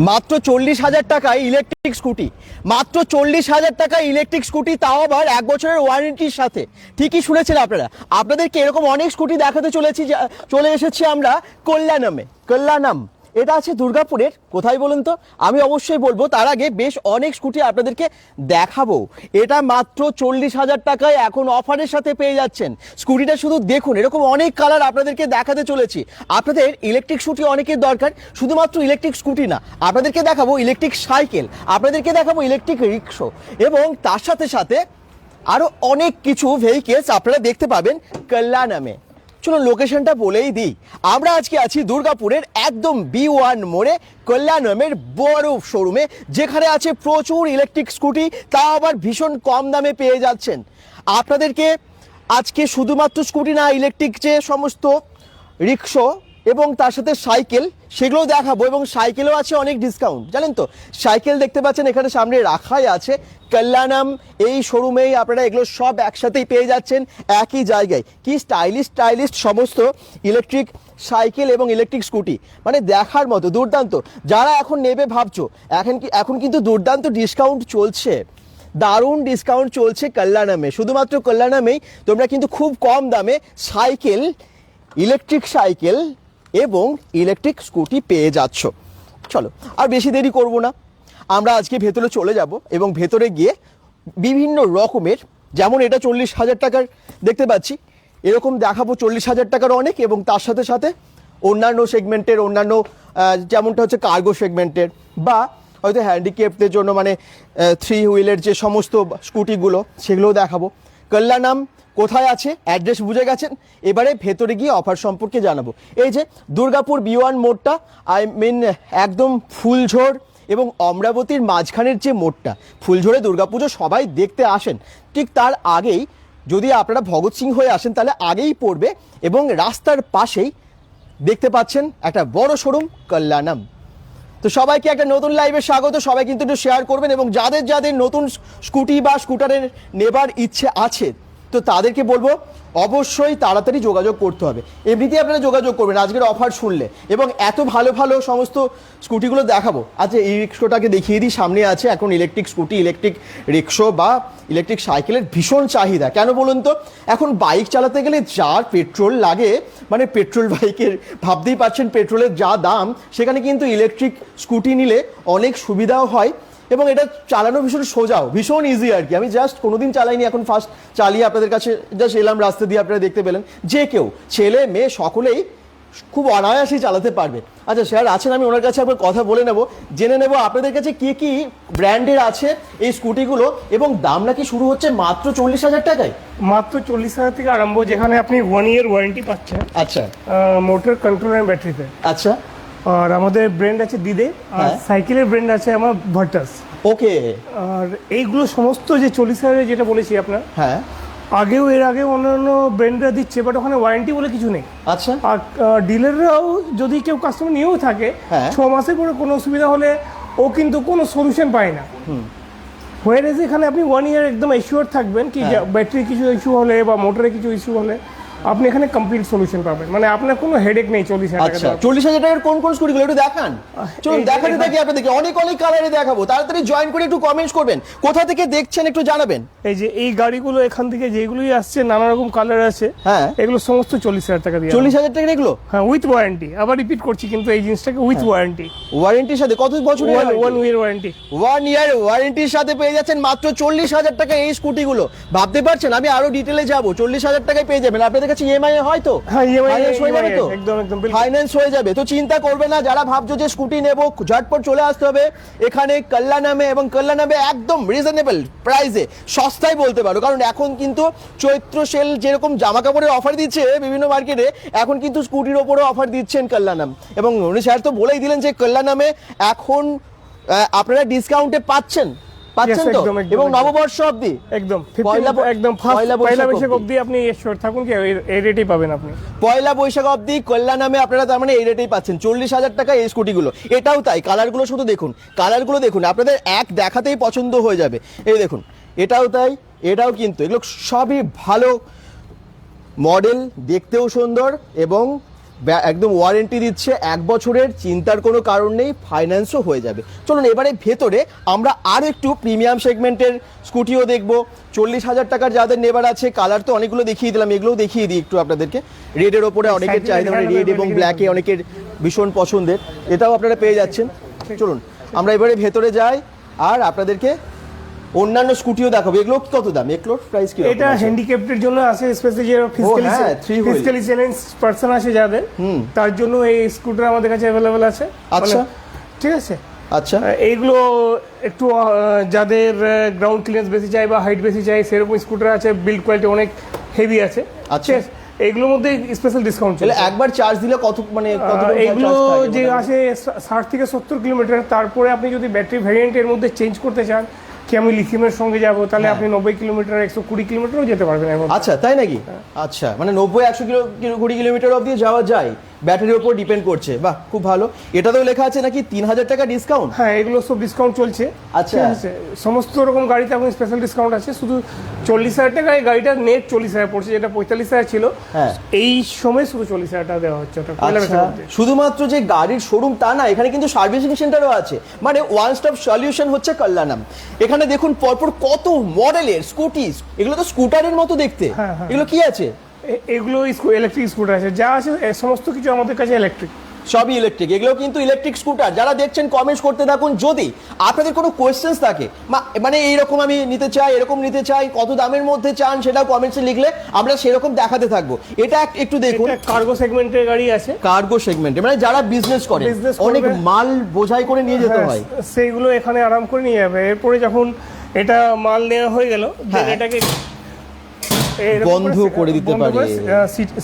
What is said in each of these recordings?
মাত্র চল্লিশ হাজার টাকায় ইলেকট্রিক স্কুটি মাত্র চল্লিশ হাজার টাকায় ইলেকট্রিক স্কুটি তাও আবার এক বছরের ওয়ারেন্টির সাথে। ঠিকই শুনেছেন আপনারা। আপনাদেরকে এরকম অনেক স্কুটি দেখাতে চলেছি চলে এসেছি আমরা কল্যাণমে। কল্যাণম। এটা আছে দুর্গাপুরের। কোথায় বলুন তো? আমি অবশ্যই বলব, তার আগে বেশ অনেক স্কুটি আপনাদেরকে দেখাবো। এটা মাত্র চল্লিশ হাজার টাকায় এখন অফারের সাথে পেয়ে যাচ্ছেন। স্কুটিটা শুধু দেখুন, এরকম অনেক কালার আপনাদেরকে দেখাতে চলেছি। আপনাদের ইলেকট্রিক স্কুটি অনেকের দরকার, শুধুমাত্র ইলেকট্রিক স্কুটি না, আপনাদেরকে দেখাবো ইলেকট্রিক সাইকেল আপনাদেরকে দেখাবো ইলেকট্রিক রিক্সো এবং তার সাথে সাথে আরও অনেক কিছু ভেহিকেলস আপনারা দেখতে পাবেন কল্যাণমে চলুন লোকেশনটা বলেই দিই। আমরা আজকে আছি দুর্গাপুরের একদম বি ওয়ান মোড়ে, কল্যাণমের বড় শোরুমে যেখানে আছে প্রচুর ইলেকট্রিক স্কুটি তা আবার ভীষণ কম দামে পেয়ে যাচ্ছেন। আপনাদেরকে আজকে শুধুমাত্র স্কুটি না ইলেকট্রিক যে সমস্ত রিক্সো এবং তার সাথে সাইকেল সেগুলো দেখাবো এবং সাইকেলও আছে অনেক ডিসকাউন্ট জানেন তো? সাইকেল দেখতে পাচ্ছেন এখানে সামনে রাখাই আছে। কল্যাণম, এই শোরুমেই আপনারা এগুলো সব একসাথেই পেয়ে যাচ্ছেন, একই জায়গায়। কি স্টাইলিশ স্টাইলিশ সমস্ত ইলেকট্রিক সাইকেল এবং ইলেকট্রিক স্কুটি মানে দেখার মতো, দুর্দান্ত। যারা এখন নেবে ভাবছ, এখন কি, এখন কিন্তু দুর্দান্ত ডিসকাউন্ট চলছে। দারুণ ডিসকাউন্ট চলছে কল্যাণমে। শুধুমাত্র কল্যাণমেই তোমরা কিন্তু খুব কম দামে সাইকেল ইলেকট্রিক সাইকেল এবং ইলেকট্রিক স্কুটি পেয়ে যাচ্ছ। চলো, আর বেশি দেরি করব না। আমরা আজকে ভেতরে চলে যাব এবং ভেতরে গিয়ে বিভিন্ন রকমের, যেমন এটা চল্লিশ হাজার টাকার, দেখতে পাচ্ছি, এরকম দেখাবো চল্লিশ হাজার টাকার অনেক এবং তার সাথে সাথে অন্যান্য সেগমেন্টের অন্যান্য যেমনটা হচ্ছে কার্গো সেগমেন্টের বা হয়তো হ্যান্ডিক্যাপদের জন্য মানে থ্রি হুইলের যে সমস্ত স্কুটিগুলো সেগুলোও দেখাবো। কল্যাণাম কোথায় আছে? অ্যাড্রেস বুঝে গেছেন? এবারে ভেতরে গিয়ে অফার সম্পর্কে জানাব। এই যে দুর্গাপুর বিওয়ান মোড়টা আই মিন একদম ফুলঝোড় এবং অমরাবতীর মাঝখানের যে মোড়টা ফুলঝোড়ে দুর্গাপুজো সবাই দেখতে আসেন। ঠিক তার আগেই যদি আপনারা ভগৎ সিং হয়ে আসেন, তাহলে আগেই পড়বে এবং রাস্তার পাশেই দেখতে পাচ্ছেন একটা বড় শোরুম, কল্যাণম। তো সবাইকে একটা নতুন লাইভে স্বাগত। সবাই কিন্তু একটু শেয়ার করবেন এবং যাদের যাদের নতুন স্কুটি বা স্কুটারের নেবার ইচ্ছে আছে তো তাদেরকে বলব, অবশ্যই তাড়াতাড়ি যোগাযোগ করতে হবে। এমনিতেই আপনারা যোগাযোগ করবেন, আজকের অফার শুনলে। এবং এত ভালো ভালো সমস্ত স্কুটিগুলো দেখাবো। আচ্ছা এই রিক্সোটাকে দেখিয়ে দিই, সামনে আছে এখন ইলেকট্রিক স্কুটি ইলেকট্রিক রিক্সো বা ইলেকট্রিক সাইকেলের ভীষণ চাহিদা। কেন বলুন তো? এখন বাইক চালাতে গেলে যার পেট্রোল লাগে মানে পেট্রোল বাইকের ভাবতেই পারছেন পেট্রোলের যা দাম, সেখানে কিন্তু ইলেকট্রিক স্কুটি নিলে অনেক সুবিধাও হয়। এবং এটা চালানো ভীষণ সোজাও ভীষণ ইজি আর কি। আমি জাস্ট কোনোদিন চালাইনি এখন ফার্স্ট চালিয়ে আপনাদের কাছে জাস্ট এলাম রাস্তা দিয়ে আপনারা দেখতে পেলেন। যে কেউ ছেলে মেয়ে সকলেই খুব অনায়াসেই চালাতে পারবে। আচ্ছা স্যার আছেন আমি ওনার কাছে একবার কথা বলে নেব। জেনে নেব আপনাদের কাছে কি কি ব্র্যান্ডের আছে এই স্কুটিগুলো এবং দাম নাকি শুরু হচ্ছে মাত্র চল্লিশ হাজার টাকায়? মাত্র চল্লিশ হাজার থেকে আরম্ভ যেখানে আপনি ওয়ান ইয়ার ওয়ারেন্টি পাচ্ছেন। আচ্ছা। মোটর কন্ট্রোল অ্যান্ড ব্যাটারিতে আচ্ছা। আর আমাদের ব্র্যান্ড আছে দিদে আর। সাইকেলের ব্র্যান্ড আছে আমার ভার্টাস ওকে আর এইগুলো সমস্ত যে চল্লিশ হাজারে যেটা বলেছি আপনার হ্যাঁ। আগেও এর আগে অন্যান্য ব্র্যান্ডরা দিচ্ছে বাট ওখানে ওয়ারেন্টি বলে কিছু নেই। আচ্ছা। আর ডিলাররাও যদি কেউ কাস্টমার নিয়েও থাকে হ্যাঁ। ছ মাসের পরে কোনো অসুবিধা হলে ও কিন্তু কোনো সলিউশন পায় না। হোয়ার এখানে আপনি ওয়ান ইয়ার একদম এশিওর থাকবেন কি। ব্যাটারি কিছু ইস্যু হলে বা মোটরে কিছু ইস্যু হলে আপনি এখানে কমপ্লিট সলিউশন পাবেন। মানে আপনার কোনো হেডেক নেই চল্লিশ হাজার টাকা আচ্ছা চল্লিশ হাজার টাকার কোন কোন স্কুটিগুলো একটু দেখান। চলুন দেখাতে থাকি আপনাদেরকে অনেক অনেক কালারে দেখাবো। তাড়াতাড়ি জয়েন করে একটু কমেন্টস করবেন। কোথা থেকে দেখছেন একটু জানাবেন। এই যে এই গাড়িগুলো এখান থেকে যেগুলোই আসছে নানা রকম কালার আছে হ্যাঁ। এগুলো সমস্ত চল্লিশ হাজার টাকা দিয়ে চল্লিশ হাজার টাকা এগুলো? হ্যাঁ উইথ ওয়ারেন্টি আবার রিপিট করছি কিন্তু এই জিনিসটাকে উইথ ওয়ারেন্টি ওয়ারেন্টির সাথে কত বছর one year warranty one year ওয়ারেন্টির সাথে পেয়ে যাচ্ছেন মাত্র চল্লিশ হাজার টাকা এই স্কুটিগুলো ভাবতে পারছেন? আমি আরও ডিটেলে যাব। চল্লিশ হাজার টাকায় পেয়ে যাবেন। আপনাদের কাছে ইএমআই হয় তো? হ্যাঁ, হয়ে যাবে তো? একদম, একদম, ফাইন্যান্স হয়ে যাবে। তো চিন্তা করবে না যারা ভাবছ যে স্কুটি নেব ঝটপট চলে আসতে হবে। এখানে কল্যাণামে এবং কল্যাণামে একদম রিজনেবল প্রাইসে সস্তায় বলতে পারো। কারণ এখন কিন্তু চৈত্র সেল যেরকম জামা কাপড়ের অফার দিচ্ছে বিভিন্ন মার্কেটে এখন কিন্তু স্কুটির ওপরও অফার দিচ্ছেন কল্যাণাম এবং উনি স্যার তো বলেই দিলেন যে কল্যাণামে এখন আপনারা ডিসকাউন্টে পাচ্ছেন। পাচ্ছেন তো? এবং নববর্ষ অবধি? একদম পয়লা একদম পয়লা বৈশাখ অবধি। আপনি থাকুন কি? এই- রেটেই পাবেন আপনি। পয়লা বৈশাখ অবধি কল্যাণামে আপনারা তার মানে এই রেটেই পাচ্ছেন। চল্লিশ হাজার টাকা এই স্কুটিগুলো। এটাও তাই কালারগুলো শুধু দেখুন কালারগুলো দেখুন আপনাদের এক দেখাতেই পছন্দ হয়ে যাবে। এই দেখুন এটাও তাই এটাও কিন্তু এগুলো সবই ভালো মডেল দেখতেও সুন্দর এবং একদম ওয়ারেন্টি দিচ্ছে এক বছরের চিন্তার কোনো কারণ নেই ফাইন্যান্সও হয়ে যাবে। চলুন এবারে ভেতরে আমরা আর একটু প্রিমিয়াম সেগমেন্টের স্কুটিও দেখব। চল্লিশ হাজার টাকার যাদের নেবার আছে কালার তো অনেকগুলো দেখিয়ে দিলাম এগুলোও দেখিয়ে দিই একটু আপনাদেরকে। রেডের ওপরে অনেকের চাহিদা দেখানো রেড এবং ব্ল্যাকে অনেকের ভীষণ পছন্দের। এটাও আপনারা পেয়ে যাচ্ছেন। চলুন আমরা এবারে ভেতরে যাই আর আপনাদেরকে অন্যান্য স্কুটিও দেখাবো। এগুলো কত দাম? এগুলোর প্রাইস কি এটা হ্যান্ডিক্যাপ্টের জন্য আছে স্পেশালি যারা ফিজিক্যালি হ্যাঁ। ফিজিক্যালি চ্যালেঞ্জ পার্সন আছে যাদের তার জন্য এই স্কুটার আমাদের কাছে আছে। আচ্ছা। মানে- ঠিক আছে? আচ্ছা। এইগুলো একটু যাদের গ্রাউন্ড ক্লিয়ারেন্স বেশি চাই বা হাইট বেশি চাই সেরকম স্কুটার আছে বিল্ড কোয়ালিটি অনেক হেভি আছে। আচ্ছা। আছে? এইগুলোর মধ্যে স্পেশাল ডিসকাউন্ট চলে একবার চার্জ দিলে কত মানে কত এগুলো যে আসে ষাট থেকে সত্তর কিলোমিটার তারপরে আপনি যদি ব্যাটারি ভ্যারিয়েন্টের মধ্যে চেঞ্জ করতে চান কি আমি লিথিয়ামের সঙ্গে যাব? তাহলে আপনি নব্বই কিলোমিটার একশো কুড়ি কিলোমিটারও যেতে পারবেন আচ্ছা তাই নাকি? আচ্ছা মানে নব্বই একশো কিলো কিলো- কুড়ি কিলোমিটার অব্দি যাওয়া যায়। ব্যাটারির উপর ডিপেন্ড করছে। বাহ খুব ভালো। এটাতেও লেখা আছে নাকি তিন হাজার টাকা ডিসকাউন্ট হ্যাঁ এগুলো সব ডিসকাউন্ট চলছে। আচ্ছা। সমস্ত রকম গাড়িতে এখন স্পেশাল ডিসকাউন্ট আছে। শুধু চল্লিশ হাজার টাকা এই গাড়িটা নেট চল্লিশ হাজার পড়ছে যেটা পঁয়তাল্লিশ হাজার ছিল। হ্যাঁ। এই সময় শুধু চল্লিশ হাজার টাকা দেওয়া হচ্ছে আচ্ছা। শুধুমাত্র যে গাড়ির শোরুম তা না এখানে কিন্তু সার্ভিসিং সেন্টারও আছে। মানে ওয়ান স্টপ সলিউশন হচ্ছে কল্যাণম। এখানে দেখুন পরপর কত মডেলের স্কুটিস এগুলো তো স্কুটারের মতো দেখতে। হ্যাঁ, হ্যাঁ। এগুলো কি আছে? এগুলো ইলেকট্রিক স্কুটার আছে যা আছে সমস্ত কিছু আমাদের কাছে ইলেকট্রিক সবই ইলেকট্রিক এগুলো কিন্তু ইলেকট্রিক স্কুটার যারা দেখছেন কমেন্টস করতে থাকুন। যদি আপনাদের কোনো কোয়েশ্চেন্স থাকে মানে এইরকম আমি নিতে চাই এরকম নিতে চাই কত দামের মধ্যে চান সেটাও কমেন্টসে লিখলে আমরা সেরকম দেখাতে থাকব। এটা এক- একটু দেখুন। কার্গো সেগমেন্টের গাড়ি আছে। কার্গো সেগমেন্টে মানে যারা বিজনেস করে অনেক মাল বোঝাই করে নিয়ে যেতে হ্যাঁ, সেইগুলো এখানে আরাম করে নিয়ে যাবে। এরপরে যখন এটা মাল নেওয়া হয়ে গেল হ্যাঁ। এটাকে বন্ধ করে দিতে পারি।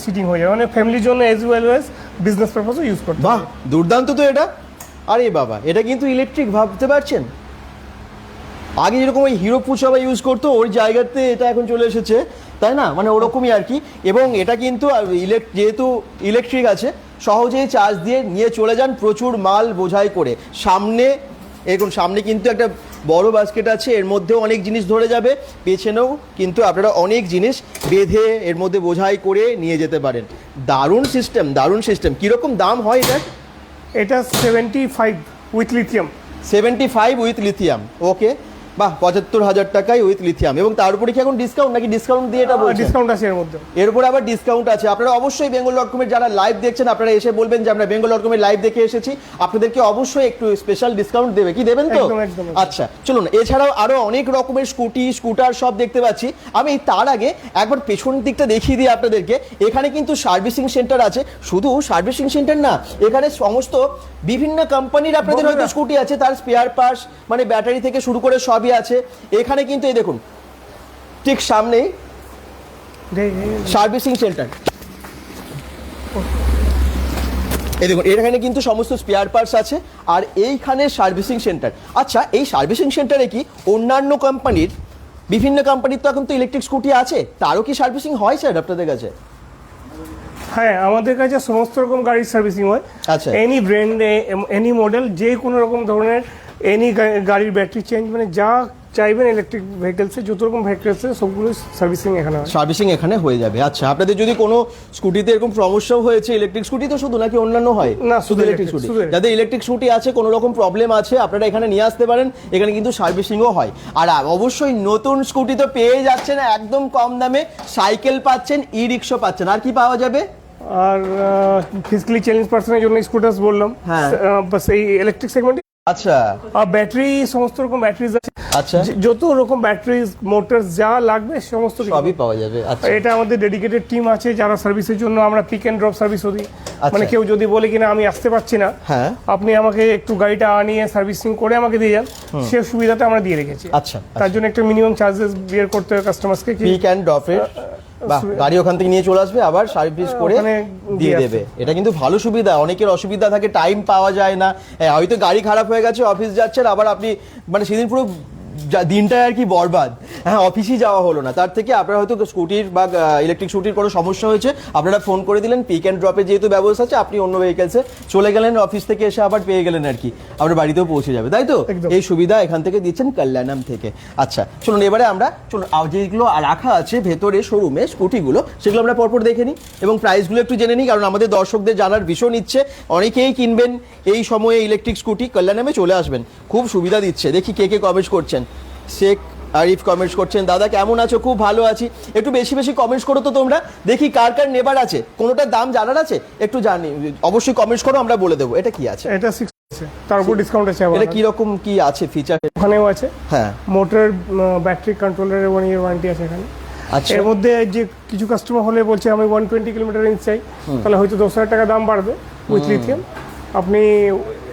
সিটিং হয়ে যাবে। মানে ফ্যামিলির জন্য এজ ওয়েল এজ বিজনেস পারপাসও ইউজ করতে বাহ দুর্দান্ত তো এটা। আরে বাবা এটা কিন্তু ইলেকট্রিক ভাবতে পারছেন? আগে যেরকম ওই হিরো পুচা ইউজ করতো ওই জায়গাতে এটা এখন চলে এসেছে তাই না? মানে ওরকমই আর কি। এবং এটা কিন্তু যেহেতু ইলেকট্রিক আছে সহজেই চার্জ দিয়ে নিয়ে চলে যান প্রচুর মাল বোঝাই করে। সামনে এরকম সামনে কিন্তু একটা বড় বাস্কেট আছে এর মধ্যেও অনেক জিনিস ধরে যাবে। পেছনেও কিন্তু আপনারা অনেক জিনিস বেঁধে এর মধ্যে বোঝাই করে নিয়ে যেতে পারেন। দারুণ সিস্টেম দারুণ সিস্টেম কীরকম দাম হয় এটা? এটা seventy five with lithium seventy five with lithium okay বাহ পঁচাত্তর হাজার টাকায় উইথ লিথিয়াম এবং তার উপরে কি এখন ডিসকাউন্ট নাকি ডিসকাউন্ট দিয়ে এটা বলছেন? ডিসকাউন্ট আছে এর মধ্যে। এর উপরে আবার ডিসকাউন্ট আছে। আপনারা অবশ্যই বেঙ্গল ডট কমের যারা লাইভ দেখছেন আপনারা এসে বলবেন যে আমরা বেঙ্গল ডট কমের লাইভ দেখে এসেছি। আপনাদেরকে অবশ্যই একটু স্পেশাল ডিসকাউন্ট দেবে। কি দেবেন তো। আচ্ছা চলুন এছাড়াও আরও অনেক রকমের স্কুটি স্কুটার সব দেখতে পাচ্ছি। আমি তার আগে একবার পেছন দিকটা দেখিয়ে দিই আপনাদেরকে। এখানে কিন্তু সার্ভিসিং সেন্টার আছে। শুধু সার্ভিসিং সেন্টার না এখানে সমস্ত বিভিন্ন কোম্পানির আপনাদের হয়তো স্কুটি আছে। তার স্পেয়ার পার্টস মানে ব্যাটারি থেকে শুরু করে সবই আছে। এখানে কিন্তু এই দেখুন ঠিক সামনেই সার্ভিসিং সেন্টার। এই দেখুন এখানে কিন্তু সমস্ত স্পেয়ার পার্টস আছে আর এইখানে সার্ভিসিং সেন্টার। আচ্ছা এই সার্ভিসিং সেন্টারে কি অন্যান্য কোম্পানির বিভিন্ন কোম্পানির তো এখন তো ইলেকট্রিক স্কুটি আছে তারও কি সার্ভিসিং হয় স্যার আপনাদের কাছে? হ্যাঁ আমাদের কাছে সমস্ত রকম গাড়ির সার্ভিসিং হয়। আচ্ছা। এনি ব্র্যান্ড এনি মডেল যে কোনো রকম ধরনের এনি গাড়ির ব্যাটারি চেঞ্জ মানে যা চাইবেন ইলেকট্রিক ভেহিকেলসে যত রকম ভেহিকেলসে সবগুলো সার্ভিসিং এখানে হয়। সার্ভিসিং এখানে হয়ে যাবে। আচ্ছা আপনাদের যদি কোনো স্কুটিতে এরকম সমস্যাও হয়েছে ইলেকট্রিক স্কুটি তো শুধু নাকি অন্যান্য হয়? না, শুধু ইলেকট্রিক স্কুটি যাদের ইলেকট্রিক স্কুটি আছে কোনো রকম প্রবলেম আছে আপনারা এখানে নিয়ে আসতে পারেন এখানে কিন্তু সার্ভিসিংও হয়। আর অবশ্যই নতুন স্কুটি তো পেয়ে যাচ্ছেন একদম কম দামে সাইকেল পাচ্ছেন ই রিক্সা পাচ্ছেন। আর কি পাওয়া যাবে? আর ফিজিক্যালি চ্যালেঞ্জ পার্সনের জন্য স্কুটার্স বললাম। হ্যাঁ। বাস এই ইলেকট্রিক সেগমেন্টে আচ্ছা। আর ব্যাটারি সমস্ত রকম ব্যাটারিজ আছে। আচ্ছা। যত রকম ব্যাটারিজ মোটরস যা লাগবে সমস্ত সবই পাওয়া যাবে আচ্ছা। এটা আমাদের ডেডিকেটেড টিম আছে যারা সার্ভিসের জন্য আমরা পিক অ্যান্ড ড্রপ সার্ভিসও দিই। আচ্ছা। মানে কেউ যদি বলে কিনা আমি আসতে পারছি না হ্যাঁ। আপনি আমাকে একটু গাড়িটা আনিয়ে সার্ভিসিং করে আমাকে দিয়ে যান সে সুবিধাটা আমরা দিয়ে রেখেছি। আচ্ছা তার জন্য একটা মিনিমাম চার্জেস বিয়ার করতে হবে কাস্টমার্সকে কি পিক অ্যান্ড ড্রপের গাড়ি ওখান থেকে নিয়ে চলে আসবে আবার সার্ভিস করে ওখানে দিয়ে দিয়ে দেবে। এটা কিন্তু ভালো সুবিধা অনেকের অসুবিধা থাকে টাইম পাওয়া যায় না। হ্যাঁ, হয়তো গাড়ি খারাপ হয়ে গেছে অফিস যাচ্ছেন আবার আপনি মানে সেদিন পুরো দিনটাই আর কি বরবাদ। হ্যাঁ অফিসে যাওয়া হলো না। তার থেকে আপনারা হয়তো স্কুটির বা ইলেকট্রিক স্কুটির কোনো সমস্যা হয়েছে। আপনারা ফোন করে দিলেন পিক অ্যান্ড ড্রপে যেহেতু ব্যবস্থা আছে আপনি অন্য ভেহিকেলসে চলে গেলেন অফিস থেকে এসে আবার পেয়ে গেলেন আর কি। আপনার বাড়িতেও পৌঁছে যাবে তাই তো? এই সুবিধা এখান থেকে দিচ্ছেন কল্যাণম থেকে। আচ্ছা চলুন এবারে আমরা চলুন যেগুলো রাখা আছে ভেতরে শোরুমে স্কুটিগুলো সেগুলো আমরা পরপর দেখে নিই। এবং প্রাইসগুলো একটু জেনে নিই কারণ আমাদের দর্শকদের জানার ভীষণ ইচ্ছে। অনেকেই কিনবেন এই সময়ে ইলেকট্রিক স্কুটি কল্যাণমে চলে আসবেন। খুব সুবিধা দিচ্ছে। দেখি কে কে কমেন্টস করছেন। শেখ আরিফ কমেন্টস করছেন দাদা কেমন আছো? খুব ভালো আছি। একটু বেশি বেশি কমেন্টস করো তো তোমরা। দেখি কার কার নেবার আছে। কোনোটার দাম জানার আছে? একটু জানি অবশ্যই কমেন্টস করো আমরা বলে দেবো। এটা কি আছে? এটা তার উপর ডিসকাউন্ট আছে এটা কি রকম কি আছে? ফিচার ওখানেও আছে। হ্যাঁ। মোটর ব্যাটারি কন্ট্রোলারের ওয়ান ইয়ার ওয়ারেন্টি আছে এখানে। আচ্ছা। এর মধ্যে যে কিছু কাস্টমার হলে বলছে আমি ওয়ান টোয়েন্টি কিলোমিটার রেঞ্জ চাই। তাহলে হয়তো দশ হাজার টাকা দাম বাড়বে উইথ লিথিয়াম আপনি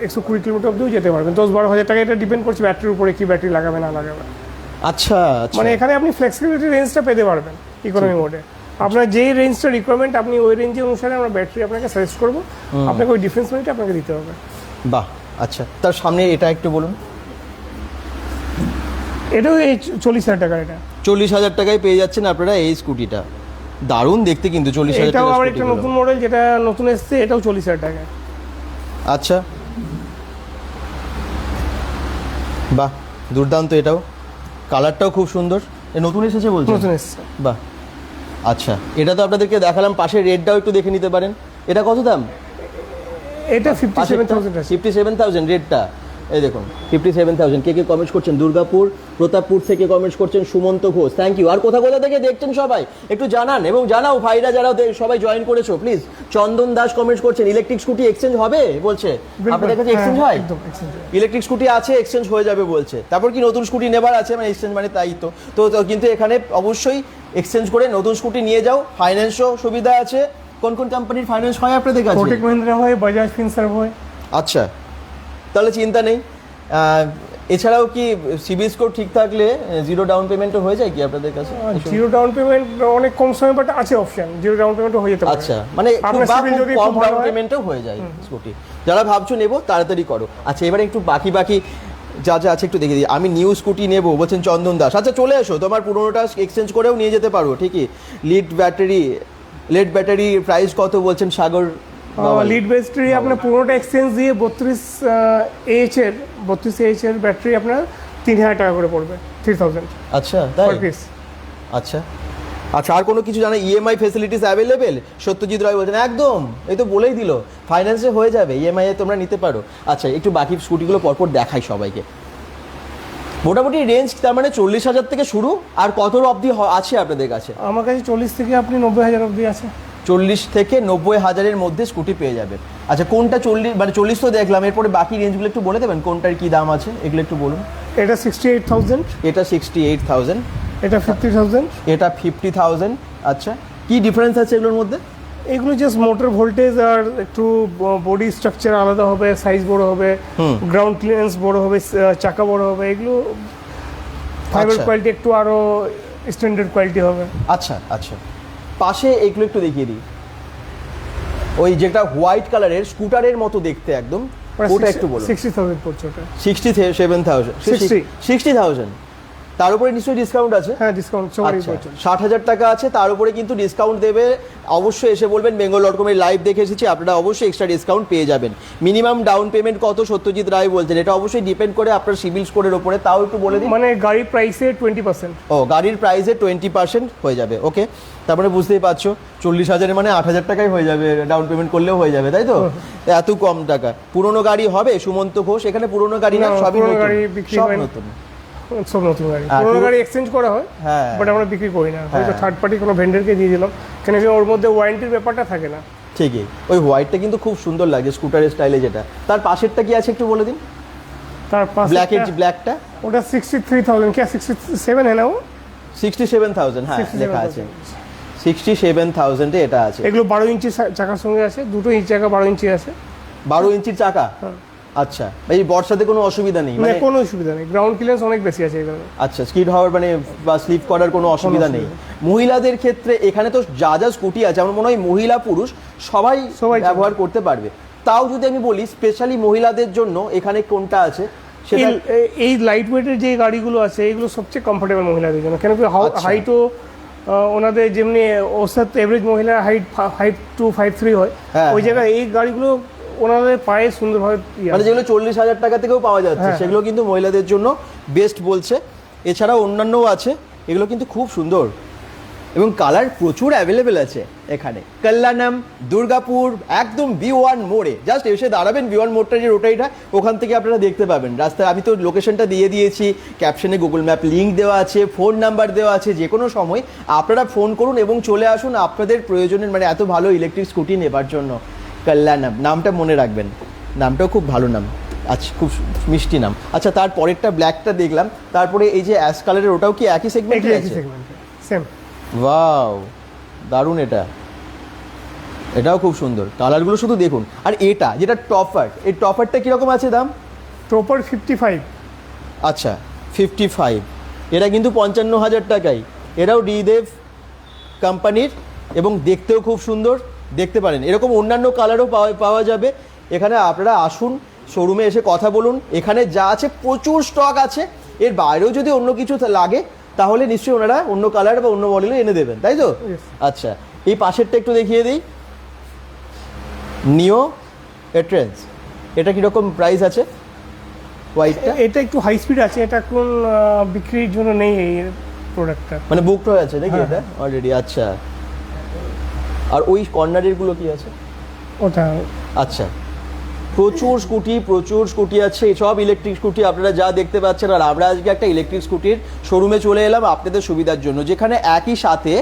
একশো কুড়ি কিলোমিটার অব্দিও যেতে পারবেন। দশ বারো হাজার টাকা এটা ডিপেন্ড করছে ব্যাটারির উপরে কি ব্যাটারি লাগাবে না লাগাবে। আচ্ছা আচ্ছা। মানে এখানে আপনি ফ্লেক্সিবিলিটি রেঞ্জটা পেতে পারবেন ইকোনমি মোডে আপনার যেই রেঞ্জটা রিকোয়ারমেন্ট আপনি ওই রেঞ্জের অনুসারে আমরা ব্যাটারি আপনাকে সাজেস্ট করব। আপনাকে ওই ডিফারেন্স মানিটা আপনাকে দিতে হবে। বাহ আচ্ছা। তার সামনে এটা একটু বলুন। এটাও এই চল্লিশ হাজার টাকা এটা। চল্লিশ হাজার টাকায় পেয়ে যাচ্ছেন আপনারা এই স্কুটিটা দারুণ দেখতে কিন্তু চল্লিশ হাজার এটাও আবার একটা নতুন মডেল যেটা নতুন এসছে এটাও চল্লিশ হাজার টাকা আচ্ছা। বাহ দুর্দান্ত এটাও। কালারটাও খুব সুন্দর। এ নতুন এসেছে বলছেন? নতুন এসেছে। বাহ। আচ্ছা এটা তো আপনাদেরকে দেখালাম পাশে রেডটাও একটু দেখে নিতে পারেন। এটা কত দাম? এটা fifty seven thousand fifty seven thousand রেটটা। এই দেখুন ফিফটি সেভেন থাউজেন্ড কে কে কমেন্টস করছেন? দুর্গাপুর প্রতাপপুর থেকে কমেন্টস করছেন সুমন্ত ঘোষ। থ্যাংক ইউ আর কোথা কোথা থেকে দেখছেন সবাই? একটু জানান এবং জানাও ভাইরা যারা সবাই জয়েন করেছ প্লিজ চন্দন দাস কমেন্টস করছেন ইলেকট্রিক স্কুটি এক্সচেঞ্জ হবে? বলছে। আপনাদের কাছে এক্সচেঞ্জ হ্যাঁ, হয়? ইলেকট্রিক স্কুটি আছে এক্সচেঞ্জ হয়ে যাবে বলছে। তারপর কি নতুন স্কুটি নেবার আছে? মানে এক্সচেঞ্জ মানে তাই তো। তো তো কিন্তু এখানে অবশ্যই এক্সচেঞ্জ করে নতুন স্কুটি নিয়ে যাও। ফাইন্যান্সও সুবিধা আছে। কোন কোন কোম্পানির ফাইন্যান্স হয় আপনাদের কাছে? কোটেক মহিন্দ্রা হয় বাজাজ ফিনসার্ভ হয়। আচ্ছা। তাহলে চিন্তা নেই। এছাড়াও কি সিবিল স্কোর ঠিক থাকলে জিরো ডাউন পেমেন্টও হয়ে যায় কি আপনাদের কাছে? জিরো ডাউন পেমেন্ট অনেক কম সময় বাট আছে অপশন জিরো ডাউন পেমেন্টও হয়ে যেতে পারে। আচ্ছা মানে যদি কম ডাউন পেমেন্টও হয়ে যায় স্কুটি যারা ভাবছ নেব তাড়াতাড়ি করো। আচ্ছা এবারে একটু বাকি বাকি যা যা আছে একটু দেখে দিই। আমি নিউ স্কুটি নেব বলছেন চন্দন দাস। আচ্ছা চলে এসো তোমার পুরোনোটা এক্সচেঞ্জ করেও নিয়ে যেতে পারো ঠিকই। Lead battery lead battery price কত বলছেন সাগর? লিড ব্যাটারি আপনার পুরোটা এক্সচেঞ্জ দিয়ে বত্রিশ এইচ এর বত্রিশ এইচ এর ব্যাটারি আপনার তিন হাজার টাকা করে পড়বে থ্রি থাউজেন্ড আচ্ছা তাই? আচ্ছা। আচ্ছা আর কোনো কিছু জানা EMI facilities available Satyajit Ray বলছেন একদম এই তো বলেই দিল। ফাইন্যান্সে হয়ে যাবে ইএমআই এ তোমরা নিতে পারো। আচ্ছা একটু বাকি স্কুটিগুলো পরপর দেখাই সবাইকে। মোটামুটি রেঞ্জ তার মানে চল্লিশ হাজার থেকে শুরু আর কত অবধি আছে আপনাদের কাছে? আমার কাছে চল্লিশ থেকে আপনি নব্বই হাজার অবধি আছে। চল্লিশ থেকে নব্বই হাজারের মধ্যে স্কুটি পেয়ে যাবে। আচ্ছা কোনটা চল্লিশ মানে চল্লিশ তো দেখলাম এরপরে বাকি রেঞ্জগুলো একটু বলে দেবেন কোনটার কি দাম আছে এগুলো একটু বলুন। এটা সিক্সটি এইট থাউজেন্ড এটা সিক্সটি এইট থাউজেন্ড এটা ফিফটি থাউজেন্ড এটা ফিফটি থাউজেন্ড আচ্ছা। কি ডিফারেন্স আছে এগুলোর মধ্যে? এগুলো জাস্ট মোটর ভোল্টেজ আর একটু বডি স্ট্রাকচার আলাদা হবে সাইজ বড় হবে গ্রাউন্ড ক্লিয়ারেন্স বড় হবে চাকা বড় হবে এগুলো ফাইবার আচ্ছা। কোয়ালিটি একটু আরও স্ট্যান্ডার্ড কোয়ালিটি হবে। আচ্ছা আচ্ছা। পাশে এগুলো একটু দেখিয়ে দিই। ওই যেটা হোয়াইট কালারের স্কুটারের মতো দেখতে একদম। ওটা একটু বলো সিক্সটি থাউজেন্ড পড়ছে ওটা। Sixty seven thousand 60 sixty thousand তার উপরে নিশ্চয়ই ডিসকাউন্ট আছে? হ্যাঁ ডিসকাউন্ট আচ্ছা। ষাট হাজার টাকা আছে তার উপরে কিন্তু ডিসকাউন্ট দেবে। অবশ্যই এসে বলবেন বেঙ্গল ডট কমের লাইভ দেখে এসেছি আপনারা অবশ্যই এক্সট্রা ডিসকাউন্ট পেয়ে যাবেন। মিনিমাম ডাউন পেমেন্ট কত সত্যজিৎ রায় বলছেন এটা অবশ্যই ডিপেন্ড করে আপনার সিভিল স্কোরের উপরে। তাও একটু বলে দিন মানে গাড়ির প্রাইসে টোয়েন্টি পার্সেন্ট ও গাড়ির প্রাইসে টোয়েন্টি পার্সেন্ট হয়ে যাবে ওকে তারপরে বুঝতেই পারছ চল্লিশ হাজারের মানে আট হাজার টাকাই হয়ে যাবে ডাউন পেমেন্ট করলেও হয়ে যাবে তাই তো? এত কম টাকা। পুরনো গাড়ি হবে সুমন্ত ঘোষ এখানে পুরনো গাড়ি না না, সবই নতুন। সব নতুন। সব নতুন গাড়ি। পুরোনো গাড়ি এক্সচেঞ্জ করা হয় হ্যাঁ। বাট আমরা বিক্রি করি না। হয়তো হ্যাঁ। থার্ড পার্টি কোনো ভেন্ডারকে দিয়ে দিলাম। কেন কি ওর মধ্যে ওয়ারেন্টির ব্যাপারটা থাকে না। ঠিকই। ওই হোয়াইটটা কিন্তু খুব সুন্দর লাগে স্কুটারের স্টাইলে যেটা। তার পাশেরটা কি আছে একটু বলে দিন? তার পাশে ব্ল্যাক এর ব্ল্যাকটা ওটা 63000 কি 67000 হ্যাঁ ও? সিক্সটি সেভেন থাউজেন্ড হ্যাঁ লেখা আছে। সেভেন এ এটা আছে। এগুলো 12 ইঞ্চি চাকার সঙ্গে আছে দুটো ইঞ্চি চাকা 12 ইঞ্চি আছে। 12 ইঞ্চির চাকা? হ্যাঁ। আচ্ছা এই বর্ষাতে কোনো অসুবিধা নেই মানে মানে কোনো অসুবিধা নেই গ্রাউন্ড ক্লিয়ারেন্স অনেক বেশি আছে এখানে। আচ্ছা স্কিড হওয়ার মানে বা স্লিপ করার কোনো অসুবিধা নেই। মহিলাদের ক্ষেত্রে এখানে তো যা যা স্কুটি আছে আমার মনে হয় মহিলা পুরুষ সবাই সবাই ব্যবহার করতে পারবে। তাও যদি আমি বলি স্পেশালি মহিলাদের জন্য এখানে কোনটা আছে এই- লাইট ওয়েটের যে গাড়িগুলো আছে এগুলো সবচেয়ে কমফোর্টেবল মহিলাদের জন্য। কেন কি আচ্ছা। হাইটও ওনাদের যেমনি ওসাদ এভারেজ মহিলার height five two five three হয় হ্যাঁ, ওই হ্যাঁ। জায়গায় এই গাড়িগুলো ওনাদের পায়ে সুন্দরভাবে ইয়ে মানে যেগুলো চল্লিশ হাজার টাকা থেকেও পাওয়া যাচ্ছে হ্যাঁ। সেগুলো কিন্তু মহিলাদের জন্য বেস্ট বলছে। এছাড়াও অন্যান্যও আছে এগুলো কিন্তু খুব সুন্দর। এবং কালার প্রচুর অ্যাভেলেবেল আছে এখানে। কল্যাণম দুর্গাপুর একদম বি ওয়ান মোড়ে। জাস্ট এসে দাঁড়াবেন বি ওয়ান মোড়টা যে রোটাইটা ওখান থেকে আপনারা দেখতে পাবেন। রাস্তায় আমি তো লোকেশনটা দিয়ে দিয়েছি ক্যাপশনে গুগল ম্যাপ লিঙ্ক দেওয়া আছে ফোন নাম্বার দেওয়া আছে যে কোনো সময় আপনারা ফোন করুন এবং চলে আসুন আপনাদের প্রয়োজনের মানে এত ভালো ইলেকট্রিক স্কুটি নেবার জন্য। কল্যাণম নামটা মনে রাখবেন। নামটাও খুব ভালো নাম। আচ্ছা খুব মিষ্টি নাম। আচ্ছা তার পরেরটা ব্ল্যাকটা দেখলাম। তারপরে এই যে অ্যাশ কালারের ওটাও কি একই সেগমেন্টে একই আছে? সেগমেন্টে সেম ওয়াও দারুণ এটা। এটাও খুব সুন্দর। কালারগুলো শুধু দেখুন। আর এটা যেটা টপার এই টপারটা কীরকম আছে দাম? প্রপার ফিফটি ফাইভ আচ্ছা ফিফটি ফাইভ এরা কিন্তু পঞ্চান্ন হাজার টাকাই এরাও ডিদেভ কোম্পানির এবং দেখতেও খুব সুন্দর। দেখতে পারেন। এরকম অন্যান্য কালারও পাওয়া পাওয়া যাবে। এখানে আপনারা আসুন শোরুমে এসে কথা বলুন। এখানে যা আছে প্রচুর স্টক আছে। এর বাইরেও যদি অন্য কিছু লাগে তাহলে নিশ্চয়ই ওনারা অন্য কালার বা অন্য মডেলও এনে দেবেন। তাই তো? আচ্ছা এই পাশেরটা একটু দেখিয়ে দিই। নিও এট্রেন্স এটা কীরকম প্রাইস আছে? হোয়াইটটা এটা একটু হাই স্পিড আছে। এটা কোন বিক্রির জন্য নেই এই প্রোডাক্টটা মানে বুকড হয়ে আছে নাকি হ্যাঁ, এটা? অলরেডি আচ্ছা। আর ওই কর্নারেরগুলো কি আছে? ওটা আচ্ছা। প্রচুর স্কুটি প্রচুর স্কুটি আছে সব ইলেকট্রিক স্কুটি আপনারা যা দেখতে পাচ্ছেন। আর আমরা আজকে একটা ইলেকট্রিক স্কুটির শোরুমে চলে এলাম আপনাদের সুবিধার জন্য যেখানে একই সাথে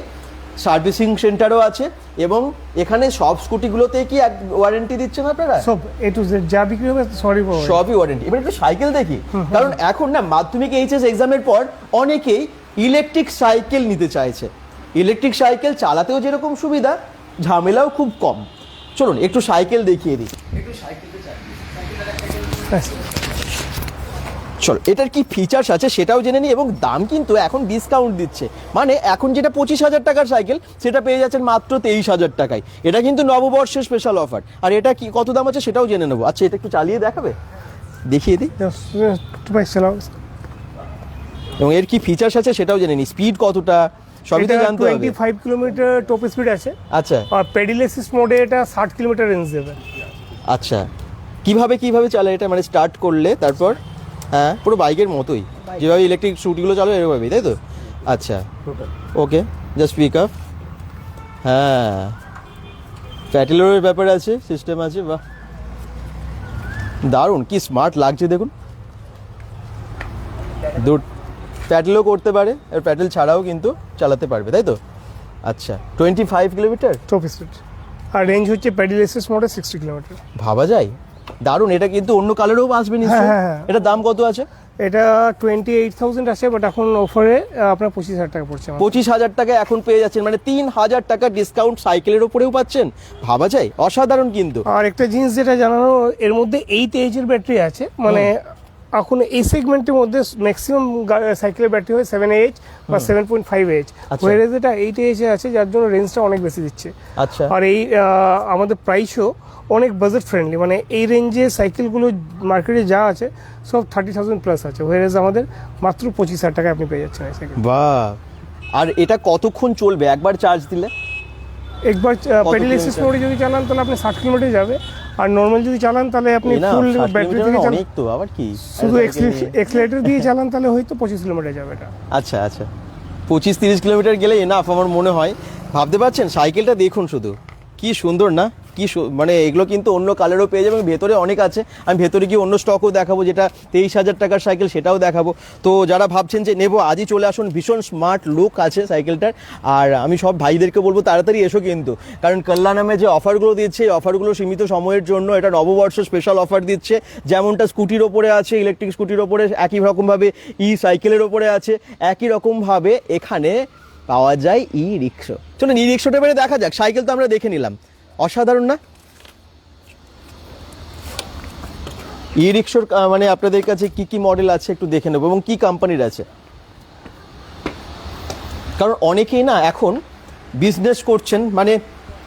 সার্ভিসিং সেন্টারও আছে এবং এখানে সব স্কুটিগুলোতে কি এক ওয়ারেন্টি দিচ্ছেন আপনারা? সব এ টু জেড যা বিক্রি হবে সরি সবই ওয়ারেন্টি এবার একটু সাইকেল দেখি। কারণ এখন না মাধ্যমিক এইচএস এক্সামের পর অনেকেই ইলেকট্রিক সাইকেল নিতে চাইছে। ইলেকট্রিক সাইকেল চালাতেও যেরকম সুবিধা ঝামেলাও খুব কম চলুন একটু সাইকেল দেখিয়ে দিই চলো এটার কি ফিচার্স আছে সেটাও জেনে নিই এবং দাম কিন্তু এখন ডিসকাউন্ট দিচ্ছে মানে এখন যেটা পঁচিশ হাজার টাকার সাইকেল সেটা পেয়ে যাচ্ছেন মাত্র তেইশ হাজার টাকায় এটা কিন্তু নববর্ষের স্পেশাল অফার আর এটা কি কত দাম আছে সেটাও জেনে নেব আচ্ছা এটা একটু চালিয়ে দেখাবে দেখিয়ে দিই এবং এর কি ফিচার্স আছে সেটাও জেনে নিই স্পিড কতটা সবই তো জানতে হবে। Twenty five kilometre top speed আছে। আচ্ছা। আর পেডিলেসিস মোডে এটা ষাট কিলোমিটার রেঞ্জ দেবে। আচ্ছা। কীভাবে কীভাবে চালায় এটা? মানে স্টার্ট করলে তারপর? হ্যাঁ পুরো বাইকের মতোই। যেভাবে ইলেকট্রিক স্কুটিগুলো চালায় এরকমভাবেই তাই তো? আচ্ছা। ওকে জাস্ট পিক আপ হ্যাঁ। প্যাটেলের ব্যাপার আছে সিস্টেম আছে বাহ। দারুণ কি স্মার্ট লাগছে দেখুন। দু প্যাটেলও করতে পারে আর প্যাটেল ছাড়াও কিন্তু চালাতে পারবে তাই তো? আচ্ছা twenty five kilometre? Top speed আর রেঞ্জ হচ্ছে পেডিলেসিস মোডে সিক্সটি কিলোমিটার। ভাবা যায়। দারুণ এটা কিন্তু অন্য কালারেও আসবে নিশ্চয়ই। হ্যাঁ, হ্যাঁ। এটা দাম কত আছে? এটা টোয়েন্টি এইট থাউজেন্ড আছে বাট এখন অফারে আপনার পঁচিশ হাজার টাকা পড়ছে। পঁচিশ হাজার টাকা এখন পেয়ে যাচ্ছেন মানে তিন হাজার টাকা ডিসকাউন্ট সাইকেলের ওপরেও পাচ্ছেন। ভাবা যায় অসাধারণ কিন্তু। আর একটা জিনিস যেটা জানানো এর মধ্যে এইট এইচের ব্যাটারি আছে মানে এখন এই সেগমেন্টের মধ্যে ম্যাক্সিমাম সাইকেলের ব্যাটারি হয় সেভেন এইচ বা সেভেন পয়েন্ট ফাইভ এইচ। ওয়ারেজ এটা এইট এইচে আছে যার জন্য রেঞ্জটা অনেক বেশি দিচ্ছে। আচ্ছা। আর এই আমাদের প্রাইসও অনেক বাজেট ফ্রেন্ডলি মানে এই রেঞ্জে সাইকেলগুলো মার্কেটে যা আছে সব থার্টি থাউজেন্ড প্লাস আছে। ওয়ারেজ আমাদের মাত্র পঁচিশ হাজার টাকায় আপনি পেয়ে যাচ্ছেন বাহ! আর এটা কতক্ষণ চলবে? একবার চার্জ দিলে? একবার কিলোমিটার? মোডে যদি চালান তাহলে আপনি ষাট কিলোমিটার যাবে। আর নর্মাল যদি চালান তাহলে আপনি ফুল ব্যাটারি দিয়ে থেকে চালান। তো আবার কি? শুধু এক্সিলেটর দিয়ে চালান তাহলে হয়তো পঁচিশ কিলোমিটার যাবে এটা। আচ্ছা আচ্ছা। পঁচিশ তিরিশ কিলোমিটার গেলে এনাফ আমার মনে হয়। ভাবতে পারছেন? সাইকেলটা দেখুন শুধু। কি সুন্দর না? কি মানে এগুলো কিন্তু অন্য কালারও পেয়ে যাবে ভেতরে অনেক আছে। আমি ভেতরে গিয়ে অন্য স্টকও দেখাবো, যেটা তেইশ হাজার টাকার সাইকেল সেটাও দেখাবো। তো যারা ভাবছেন যে নেব, আজই চলে আসুন, ভীষণ স্মার্ট লুক আছে সাইকেলটার আর আমি সব ভাইদেরকে বলব, তাড়াতাড়ি এসো কিন্তু। কারণ কল্যাণামে যে অফারগুলো দিচ্ছে, এই অফারগুলো সীমিত সময়ের জন্য এটা নববর্ষ স্পেশাল অফার দিচ্ছে। যেমনটা স্কুটির ওপরে আছে ইলেকট্রিক স্কুটির ওপরে একই রকমভাবে ই সাইকেলের ওপরে আছে, একই রকমভাবে এখানে পাওয়া যায় ই রিক্সো চলুন ই রিক্সোটা এবারে দেখা যাক সাইকেল তো আমরা দেখে নিলাম। অসাধারণ না? ই রিক্সোর মানে আপনাদের কাছে কি কি মডেল আছে একটু দেখে নেব এবং কি কোম্পানির আছে? কারণ অনেকেই না এখন বিজনেস করছেন মানে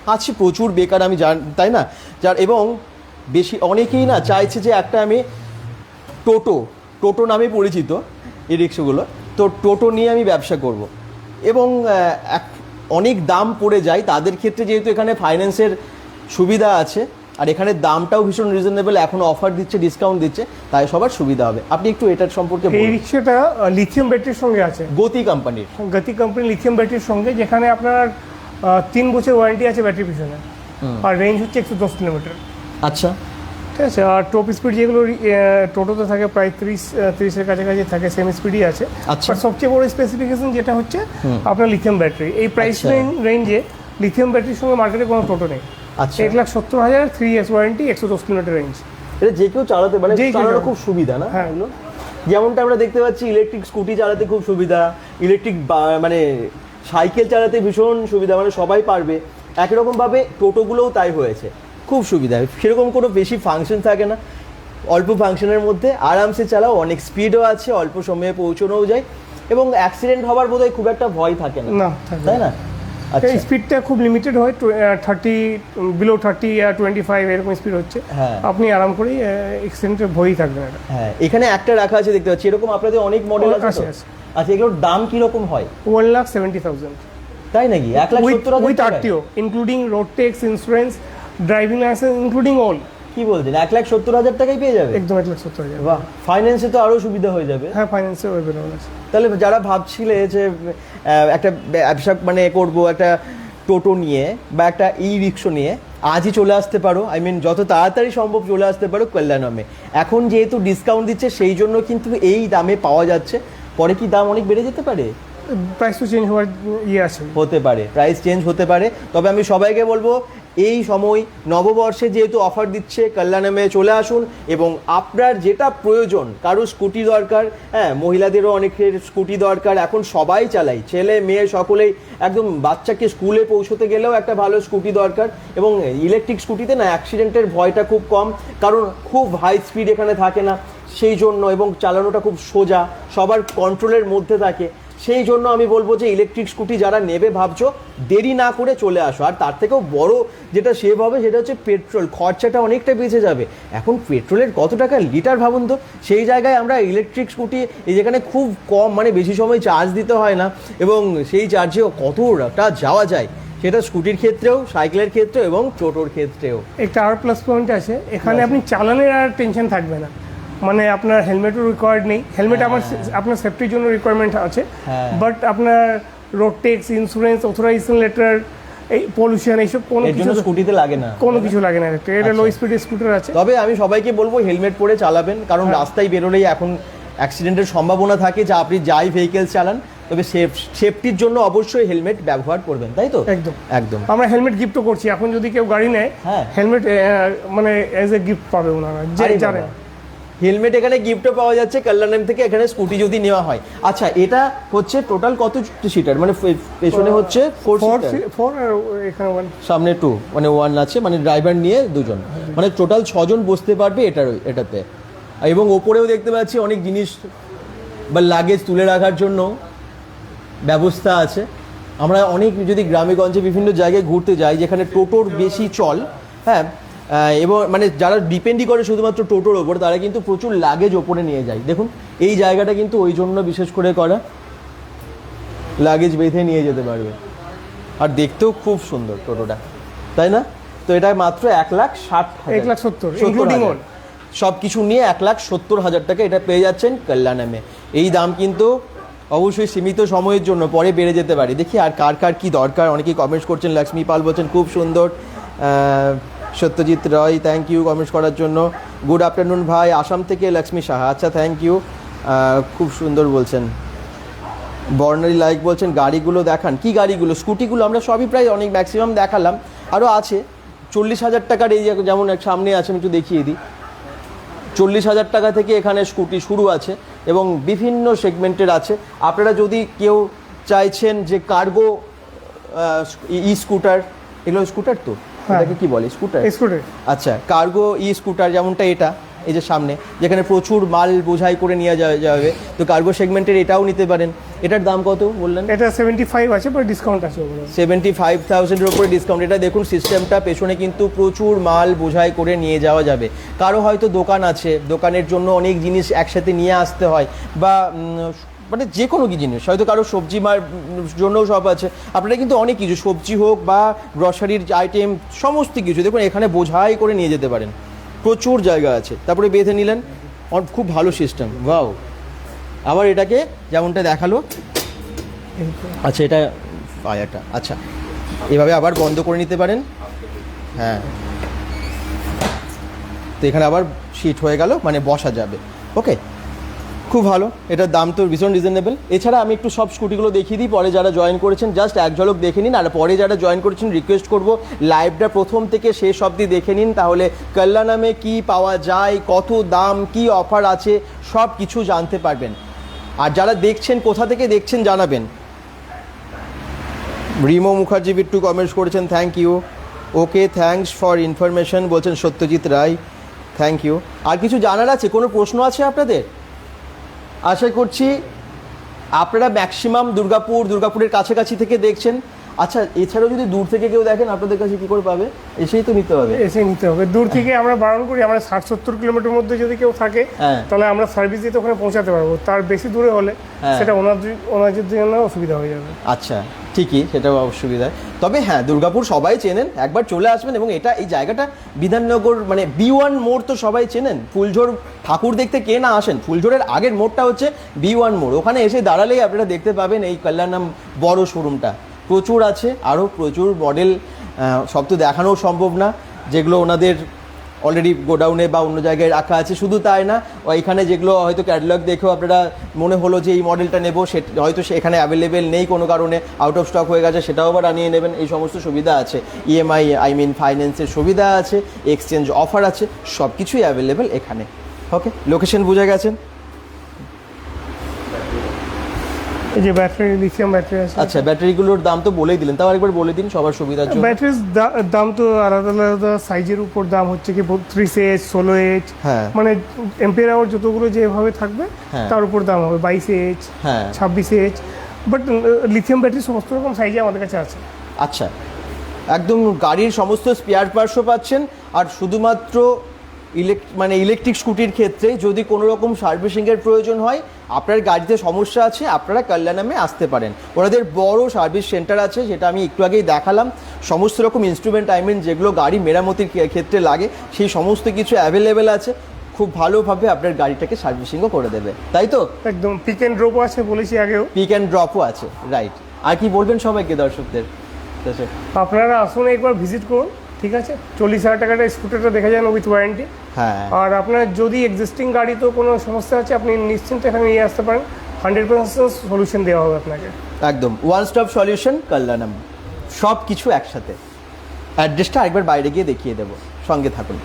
আছে প্রচুর বেকার আমি জান, তাই না? যার, এবং বেশি, অনেকেই না চাইছে যে একটা আমি টোটো টোটো নামে পরিচিত এই রিক্সাগুলো তো টোটো নিয়ে আমি ব্যবসা করব। এবং এক- অনেক দাম পড়ে যায় তাদের ক্ষেত্রে যেহেতু এখানে ফাইন্যান্সের সুবিধা আছে আর এখানে দামটাও ভীষণ রিজনেবল এখন অফার দিচ্ছে ডিসকাউন্ট দিচ্ছে তাই সবার সুবিধা হবে। আপনি একটু এটার সম্পর্কে এই রিক্সাটা লিথিয়াম ব্যাটারির সঙ্গে আছে। গতি কোম্পানির গতি কোম্পানি লিথিয়াম ব্যাটারির সঙ্গে যেখানে আপনার তিন বছর ওয়ারেন্টি আছে ব্যাটারি পিছনে। আর রেঞ্জ হচ্ছে একশো দশ কিলোমিটার। আচ্ছা। ঠিক আছে আর টপ স্পিড যেগুলো টোটোতে থাকে প্রায় ত্রিশ তিরিশের কাছাকাছি থাকে সেম স্পিডই আছে। আচ্ছা। আর সবচেয়ে বড় স্পেসিফিকেশন যেটা হচ্ছে আপনার লিথিয়াম ব্যাটারি এই প্রাইস। রেঞ্জে লিথিয়াম ব্যাটারির সঙ্গে মার্কেটে কোনো টোটো নেই। আচ্ছা। এক লাখ সত্তর হাজার থ্রি ইয়ার্স ওয়ারেন্টি একশো দশ কিলোমিটার রেঞ্জ এটা যে কেউ চালাতে পারে যে কেউ চালানো খুব সুবিধা না? হ্যাঁ। যেমনটা আমরা দেখতে পাচ্ছি ইলেকট্রিক স্কুটি চালাতে খুব সুবিধা ইলেকট্রিক মানে সাইকেল চালাতে ভীষণ সুবিধা মানে সবাই পারবে। একই রকম ভাবে টোটোগুলোও তাই হয়েছে। খুব সুবিধা। সেরকম কোনো বেশি ফাংশন থাকে না। অল্প ফাংশনের মধ্যে আরামসে চালাও অনেক স্পিডও আছে অল্প সময়ে পৌঁছানোও যায় এবং অ্যাক্সিডেন্ট হওয়ার বোধহয় খুব একটা ভয় থাকে না। না তাই না? আচ্ছা। স্পিডটা খুব লিমিটেড হয় thirty below thirty twenty five এরকম স্পিড হচ্ছে। হ্যাঁ। আপনি আরাম করেই এক্সিডেন্টের ভয়ই থাকবে না। এটা হ্যাঁ এখানে একটা রাখা আছে দেখতে পাচ্ছি। এরকম আপনাদের অনেক মডেল আছে। আচ্ছা এগুলোর দাম কীরকম হয়? ওয়ান লাখ সেভেন্টি থাউজেন্ড তাই নাকি? এক লাখ সত্তর হাজার with RTO including road tax insurance driving licence including all কি বলছেন? এক লাখ সত্তর হাজার টাকাই পেয়ে যাবে? একদম এক লাখ সত্তর হাজার। বাহ ফাইন্যান্সে তো আরও সুবিধা হয়ে যাবে। হ্যাঁ ফাইন্যান্সে অ্যাভেলেবল আছে। তাহলে যারা ভাবছিলে যে একটা ব্যবসা মানে করব একটা টোটো নিয়ে বা একটা ই রিক্সো নিয়ে আজই চলে আসতে পারো। আই মিন যত তাড়াতাড়ি সম্ভব চলে আসতে পারো কল্যাণমে। এখন যেহেতু ডিসকাউন্ট দিচ্ছে সেই জন্য কিন্তু এই দামে পাওয়া যাচ্ছে। পরে কি দাম অনেক বেড়ে যেতে পারে? প্রাইস তো চেঞ্জ হওয়ার ইয়ে আছে। হতে পারে প্রাইস চেঞ্জ হতে পারে। তবে আমি সবাইকে বলব এই সময় নববর্ষে যেহেতু অফার দিচ্ছে কল্যাণমে চলে আসুন এবং আপনার যেটা প্রয়োজন, কারও স্কুটি দরকার হ্যাঁ মহিলাদেরও অনেকের স্কুটি দরকার, এখন সবাই চালাই ছেলে, মেয়ে সকলেই একদম বাচ্চাকে স্কুলে পৌঁছতে গেলেও একটা ভালো স্কুটি দরকার এবং ইলেকট্রিক স্কুটিতে না অ্যাক্সিডেন্টের ভয়টা খুব কম, কারণ খুব হাই স্পিড এখানে থাকে না, সেই জন্য এবং চালানোটা খুব সোজা, সবার কন্ট্রোলের মধ্যে থাকে। সেই জন্য আমি বলব যে ইলেকট্রিক স্কুটি যারা নেবে ভাবছ দেরি না করে চলে আসো। আর তার থেকেও বড় যেটা সেভ হবে সেটা হচ্ছে পেট্রোল খরচাটা অনেকটা বেঁচে যাবে। এখন পেট্রোলের কত টাকা লিটার ভাবুন তো? সেই জায়গায় আমরা ইলেকট্রিক স্কুটি এই যেখানে খুব কম মানে বেশি সময় চার্জ দিতে হয় না এবং সেই চার্জেও কতটা যাওয়া যায় সেটা স্কুটির ক্ষেত্রেও সাইকেলের ক্ষেত্রেও এবং টোটোর ক্ষেত্রেও। একটা আর প্লাস পয়েন্ট আছে। এখানে আপনি চালানের আর টেনশন থাকবে না। মানে আপনার হেলমেটও রিকোয়ার্ড নেই। হেলমেট আমার আপনার সেফটির জন্য রিকোয়ারমেন্ট আছে। হ্যাঁ। বাট আপনার road tax insurance authorisation letter এই পলিউশন এইসব কোনো কিছু স্কুটিতে লাগে না। কোনো কিছু লাগে না। এটা লো স্পিডের স্কুটার আছে। তবে আমি সবাইকে বলব হেলমেট পরে চালাবেন কারণ হ্যাঁ। রাস্তায় বেরোলেই এখন অ্যাক্সিডেন্টের সম্ভাবনা থাকে যা আপনি যাই ভেহিকেলস চালান তবে সেফ সেফটির জন্য অবশ্যই হেলমেট ব্যবহার করবেন তাই তো? একদম। একদম। আমরা হেলমেট গিফটও করছি। এখন যদি কেউ গাড়ি নেয় হ্যাঁ। হেলমেট মানে অ্যাজ এ গিফট পাবে ওনারা যে জানেন। হেলমেট এখানে গিফটও পাওয়া যাচ্ছে কল্যাণম থেকে এখানে স্কুটি যদি নেওয়া হয়। আচ্ছা এটা হচ্ছে টোটাল কত সিটার মানে পেছনে হচ্ছে ফোর ফোর সামনে টু মানে ওয়ান আছে মানে ড্রাইভার নিয়ে দুজন। মানে টোটাল ছজন বসতে পারবে এটার এটাতে। এবং ওপরেও দেখতে পাচ্ছি অনেক জিনিস বা লাগেজ তুলে রাখার জন্য ব্যবস্থা আছে। আমরা অনেক যদি গ্রামে গঞ্জে বিভিন্ন জায়গায় ঘুরতে যাই যেখানে টোটোর বেশি চল হ্যাঁ এবং মানে যারা ডিপেন্ডই করে শুধুমাত্র টোটোর ওপর তারা কিন্তু প্রচুর লাগেজ ওপরে নিয়ে যায়। দেখুন এই জায়গাটা কিন্তু ওই জন্য বিশেষ করে করা। লাগেজ বেঁধে নিয়ে যেতে পারবে। আর দেখতেও খুব সুন্দর টোটোটা। তাই না? তো এটা মাত্র এক লাখ ষাট। এক লাখ সত্তর। সব কিছু নিয়ে এক লাখ সত্তর হাজার টাকা এটা পেয়ে যাচ্ছেন কল্যাণমে। এই দাম কিন্তু অবশ্যই সীমিত সময়ের জন্য পরে বেড়ে যেতে পারে। দেখি আর কার কার কি দরকার? অনেকেই কমেন্টস করছেন লক্ষ্মী পাল বলছেন খুব সুন্দর। Satyajit Roy thank you comments করার জন্য। গুড আফটারনুন ভাই, আসাম থেকে লক্ষ্মী সাহা। আচ্ছা থ্যাংক ইউ খুব সুন্দর বলছেন। বর্ণালী লাইক বলছেন, গাড়িগুলো দেখান। কি গাড়িগুলো? স্কুটিগুলো আমরা সবই প্রায় অনেক ম্যাক্সিমাম দেখালাম। আরও আছে। চল্লিশ হাজার টাকার এই যেমন এক সামনে আছে আমি একটু দেখিয়ে দিই। চল্লিশ হাজার টাকা থেকে এখানে স্কুটি শুরু আছে এবং বিভিন্ন সেগমেন্টের আছে। আপনারা যদি কেউ চাইছেন যে কার্গো ই স্কুটার এগুলো স্কুটার তো। এটাকে কি বলে স্কুটার? স্কুটার। আচ্ছা কার্গো ই স্কুটার যেমনটা এটা এই যে সামনে যেখানে প্রচুর মাল বোঝাই করে নিয়ে যাওয়া যাবে তো কার্গো সেগমেন্টের এটাও নিতে পারেন। এটার দাম কত বললেন? এটা সেভেন্টি ফাইভ আছে বা ডিসকাউন্ট আছে সেভেন্টি ফাইভ থাউজেন্ডের উপরে ডিসকাউন্ট এটা দেখুন সিস্টেমটা পেছনে কিন্তু প্রচুর মাল বোঝাই করে নিয়ে যাওয়া যাবে। কারও হয়তো দোকান আছে দোকানের জন্য অনেক জিনিস একসাথে নিয়ে আসতে হয় বা মানে যে কোনো জিনিস, হয়তো কারও সবজি মার জন্যও সব আছে। আপনারা কিন্তু অনেক কিছু, সবজি হোক বা গ্রসারির আইটেম সমস্ত কিছু, দেখুন এখানে বোঝাই করে নিয়ে যেতে পারেন। প্রচুর জায়গা আছে। তারপরে বেঁধে নিলেন খুব ভালো সিস্টেম ওয়াও আবার এটাকে যেমনটা দেখাল আচ্ছা এটা ফায়ারটা আচ্ছা। এভাবে আবার বন্ধ করে নিতে পারেন। হ্যাঁ। তো এখানে আবার শিট হয়ে গেল মানে বসা যাবে। ওকে খুব ভালো, এটার দাম তো ভীষণ রিজনেবল এছাড়া আমি একটু সব স্কুটিগুলো দেখিয়ে দিই, পরে যারা জয়েন করেছেন জাস্ট এক ঝলক দেখে নিন, আর পরে যারা জয়েন করেছেন রিকোয়েস্ট করব লাইভটা প্রথম থেকে শেষ অবধি দেখে নিন, তাহলে কল্যাণ নামে কী পাওয়া যায়, কত দাম, কি অফার আছে, সব কিছু জানতে পারবেন। আর যারা দেখছেন, কোথা থেকে দেখছেন, জানাবেন। রিমো মুখার্জি বিট্টু কমেন্টস করেছেন thank you okay thanks for information বলছেন সত্যজিৎ রায় থ্যাংক ইউ আর কিছু জানার আছে? কোনো প্রশ্ন আছে আপনাদের? আশা করছি আপনারা ম্যাক্সিমাম দুর্গাপুর দুর্গাপুরের কাছাকাছি থেকে দেখছেন। আচ্ছা এছাড়াও যদি দূর থেকে কেউ দেখেন আপনাদের কাছে কি করে পাবে? এসেই তো নিতে হবে। এসে নিতে হবে। দূর থেকে আমরা বারণ করি আমরা ষাট সত্তর কিলোমিটার মধ্যে যদি কেউ থাকে হ্যাঁ। তাহলে আমরা সার্ভিস দিতে ওখানে পৌঁছাতে পারব। তার বেশি দূরে হলে হ্যাঁ। সেটা ওনার ওনাদের জন্য অসুবিধা হয়ে যাবে। আচ্ছা ঠিকই সেটাও অসুবিধা। তবে হ্যাঁ দুর্গাপুর সবাই চেনেন একবার চলে আসবেন এবং এটা এই জায়গাটা বিধাননগর মানে বি ওয়ান মোড় তো সবাই চেনেন। ফুলঝোর ঠাকুর দেখতে কে না আসেন? ফুলঝোরের আগের মোড়টা হচ্ছে বি ওয়ান মোড়। ওখানে এসে দাঁড়ালেই আপনারা দেখতে পাবেন এই কল্যাণাম বড় শোরুমটা। প্রচুর আছে, আরও প্রচুর মডেল সব তো দেখানোও সম্ভব না। যেগুলো ওনাদের অলরেডি গোডাউনে বা অন্য জায়গায় রাখা আছে, শুধু তাই না এখানে যেগুলো হয়তো ক্যাটালগ দেখেও আপনারা মনে হলো যে এই মডেলটা নেব, সে হয়তো সেখানে অ্যাভেলেবেল নেই কোনো কারণে আউট অফ স্টক হয়ে গেছে, সেটাও আবার আনিয়ে নেবেন, এই সমস্ত সুবিধা আছে। ইএমআই আই মিন ফাইন্যান্সের সুবিধা আছে এক্সচেঞ্জ অফার আছে সব কিছুই অ্যাভেলেবেল এখানে। ওকে লোকেশন বুঝে গেছেন? এই যে ব্যাটারি লিথিয়াম ব্যাটারি আছে। আচ্ছা ব্যাটারিগুলোর দাম তো বলেই দিলেন। তাও একবার বলে দিন সবার সুবিধার জন্য। ব্যাটারির দাম তো আলাদা আলাদা সাইজের উপর দাম হচ্ছে কি বত্রিশ এইচ ষোলো এইচ হ্যাঁ। মানে এম্পিয়ার আওয়ার যতগুলো যেভাবে থাকবে হ্যাঁ। তার উপর দাম হবে। বাইশ এইচ হ্যাঁ। ছাব্বিশ এইচ বাট লিথিয়াম ব্যাটারি সমস্ত রকম সাইজে আমাদের কাছে আছে। আচ্ছা। একদম গাড়ির সমস্ত স্পেয়ার পার্টসও পাচ্ছেন। আর শুধুমাত্র ইলেক মানে ইলেকট্রিক স্কুটির ক্ষেত্রে যদি কোনো রকম সার্ভিসিংয়ের প্রয়োজন হয় আপনার গাড়িতে সমস্যা আছে আপনারা কল্যাণামে আসতে পারেন। ওনাদের বড় সার্ভিস সেন্টার আছে যেটা আমি একটু আগেই দেখালাম। সমস্ত রকম ইনস্ট্রুমেন্ট আই মিন যেগুলো গাড়ি মেরামতির ক্ষেত্রে লাগে সেই সমস্ত কিছু অ্যাভেলেবেল আছে। খুব ভালোভাবে আপনার গাড়িটাকে সার্ভিসিংও করে দেবে। তাই তো? একদম পিক অ্যান্ড ড্রপও আছে বলেছি আগেও। পিক অ্যান্ড ড্রপও আছে রাইট আর কি বলবেন সবাইকে দর্শকদের? আপনারা আসুন একবার ভিজিট করুন। ঠিক আছে? চল্লিশ হাজার টাকাটা স্কুটারটা দেখা যান উইথ ওয়ারেন্টি হ্যাঁ। আর আপনার যদি এক্সিস্টিং গাড়িতেও কোনো সমস্যা আছে আপনি নিশ্চিন্তে এখানে নিয়ে আসতে পারেন। হান্ড্রেড পার্সেন্ট সলিউশন দেওয়া হবে আপনাকে। একদম। One stop solution Kalyanam. সব কিছু একসাথে অ্যাড্রেসটা একবার বাইরে গিয়ে দেখিয়ে দেবো। সঙ্গে থাকুন।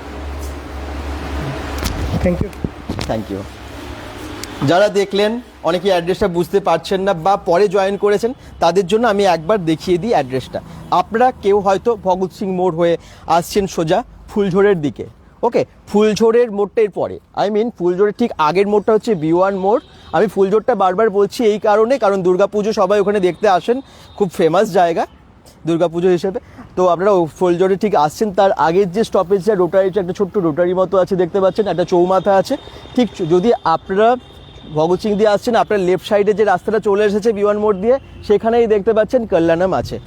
থ্যাংক ইউ থ্যাংক ইউ যারা দেখলেন অনেকে অ্যাড্রেসটা বুঝতে পারছেন না বা পরে জয়েন করেছেন, তাদের জন্য আমি একবার দেখিয়ে দিই অ্যাড্রেসটা। আপনারা কেউ হয়তো ভগৎ সিং মোড় হয়ে আসছেন সোজা ফুলঝোরের দিকে। ওকে ফুলঝোরের মোড়টার পরে। আই মিন ফুলঝোরের ঠিক আগের মোড়টা হচ্ছে বি ওয়ান মোড়। আমি ফুলঝোরটা বারবার বলছি এই কারণে, কারণ দুর্গাপুজো সবাই ওখানে দেখতে আসেন। খুব ফেমাস জায়গা দুর্গাপুজো হিসেবে। তো আপনারা ফুলজোরে ঠিক আসছেন, তার আগের যে স্টপেজটা রোটারিটা, একটা ছোট্ট রোটারি মতো আছে, দেখতে পাচ্ছেন, একটা চৌমাথা আছে। ঠিক যদি আপনারা ভগৎ সিং দিয়ে আসছেন, আপনার লেফট সাইডে যে রাস্তাটা চলে এসেছে বিমান মোড় দিয়ে, সেখানেই দেখতে পাচ্ছেন কল্যাণম আছে।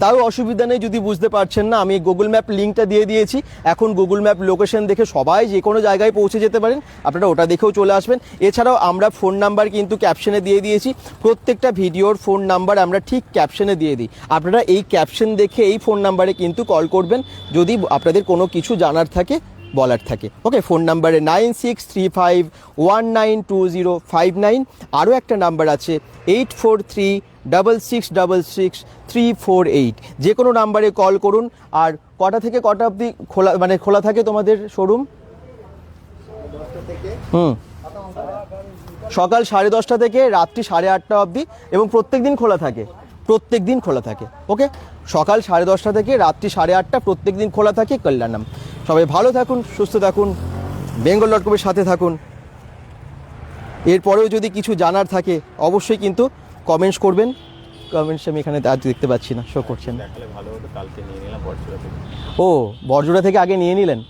তাও অসুবিধা নেই যদি বুঝতে পারছেন না, আমি গুগল ম্যাপ লিঙ্কটা দিয়ে দিয়েছি। এখন গুগল ম্যাপ লোকেশন দেখে সবাই যে কোনো জায়গায় পৌঁছে যেতে পারেন, আপনারা ওটা দেখেও চলে আসবেন। এছাড়াও আমরা ফোন নাম্বার কিন্তু ক্যাপশনে দিয়ে দিয়েছি। প্রত্যেকটা ভিডিওর ফোন নাম্বার আমরা ঠিক ক্যাপশনে দিয়ে দিই। আপনারা এই ক্যাপশন দেখে এই ফোন নাম্বারে কিন্তু কল করবেন। যদি আপনাদের কোনো কিছু জানার থাকে বলার থাকে। ওকে, ফোন নাম্বারে nine six three five one nine two zero five nine. আরও একটা নাম্বার আছে eight four three double six double six three four eight. যে কোনো নাম্বারে কল করুন। আর কটা থেকে কটা অবধি খোলা মানে খোলা থাকে তোমাদের শোরুম? হুম। সকাল সাড়ে দশটা থেকে রাত্রি সাড়ে আটটা অবধি এবং প্রত্যেক দিন খোলা থাকে। প্রত্যেক দিন খোলা থাকে। ওকে সকাল সাড়ে দশটা থেকে রাত্রি সাড়ে আটটা প্রত্যেক দিন খোলা থাকে কল্যাণম সবাই ভালো থাকুন সুস্থ থাকুন বেঙ্গল ডট কমের সাথে থাকুন। এরপরেও যদি কিছু জানার থাকে অবশ্যই কিন্তু কমেন্টস করবেন। কমেন্টস আমি এখানে আজ দেখতে পাচ্ছি না শো করছেন। ও বরজোড়া থেকে আগে নিয়ে নিলেন?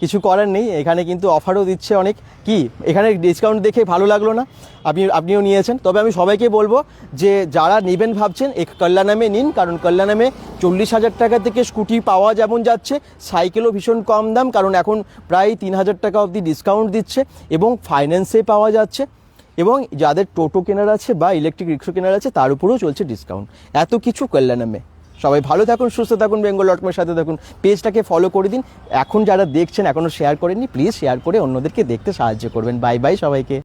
কিছু করার নেই, এখানে কিন্তু অফারও দিচ্ছে অনেক। কি? এখানে ডিসকাউন্ট দেখে ভালো লাগল না। আপনি, আপনিও নিয়েছেন। তবে আমি সবাইকে বলব যে, যারা নেবেন ভাবছেন এক কল্যাণামে নিন, কারণ কল্যাণামে চল্লিশ হাজার টাকা থেকে স্কুটি পাওয়া যেমন যাচ্ছে সাইকেলও ভীষণ কম দাম, কারণ এখন প্রায় তিন হাজার টাকা অবধি ডিসকাউন্ট দিচ্ছে এবং ফাইন্যান্সে পাওয়া যাচ্ছে। এবং যাদের টোটো কেনার আছে বা ইলেকট্রিক রিক্সা কেনার আছে, তার উপরেও চলছে ডিসকাউন্ট এত কিছু কল্যাণামে সবাই ভালো থাকুন, সুস্থ থাকুন বেঙ্গল ডটকমের সাথে থাকুন। পেজটাকে ফলো করে দিন। এখন যারা দেখছেন এখনও শেয়ার করেননি প্লিজ শেয়ার করে অন্যদেরকে দেখতে সাহায্য করবেন। বাই বাই সবাইকে।